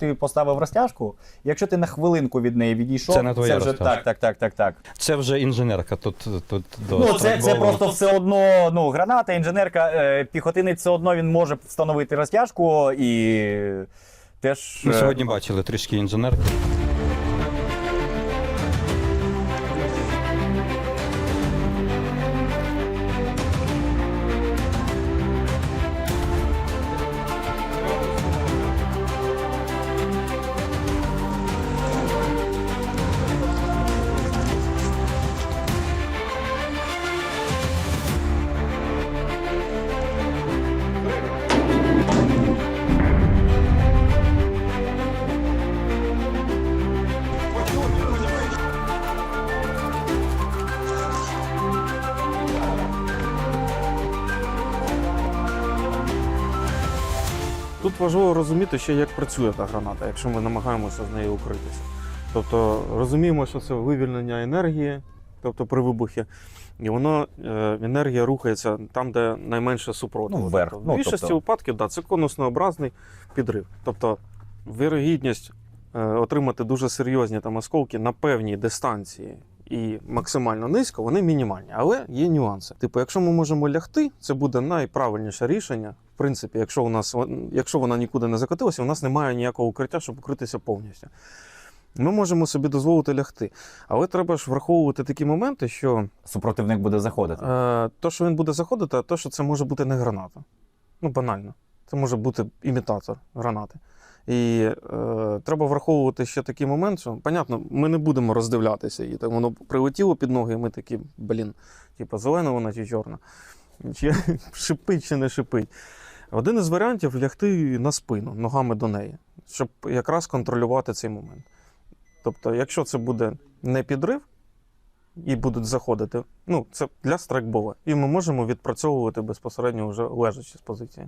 Ти поставив розтяжку, якщо ти на хвилинку від неї відійшов, Це не твоя вже розтяжка. так, так, так, так, так. Це вже інженерка. Тут, тут до Ну, це, це просто все одно ну, граната, інженерка, е, піхотинець все одно він може встановити розтяжку і теж. Ми е, сьогодні бачили трішки інженерки. Тут важливо розуміти ще, як працює та граната, якщо ми намагаємося з нею укритися. Тобто розуміємо, що це вивільнення енергії, тобто при вибухі, і воно е, енергія рухається там, де найменше супротиву. Ну, вверх. Тобто, Ну, в більшості тобто- випадків да, це конуснообразний підрив. Тобто вірогідність е, отримати дуже серйозні там осколки на певній дистанції і максимально низько, вони мінімальні. Але є нюанси. Типу, якщо ми можемо лягти, це буде найправильніше рішення. В принципі, якщо у нас якщо вона нікуди не закотилася, у нас немає ніякого укриття, щоб укритися повністю. Ми можемо собі дозволити лягти. Але треба ж враховувати такі моменти, що Супротивник буде заходити. Е, то, що він буде заходити, а то, що це може бути не граната. Ну, банально. Це може бути імітатор гранати. І е, треба враховувати ще такий момент, що, понятно, ми не будемо роздивлятися її. Так воно прилетіло під ноги, і ми такі, блін, типу, зелена вона чи чорна. Чи шипить, чи не шипить. Один із варіантів лягти на спину, ногами до неї, щоб якраз контролювати цей момент. Тобто, якщо це буде не підрив, і будуть заходити. Ну, це для страйкбола. І ми можемо відпрацьовувати безпосередньо вже лежачи з позиції.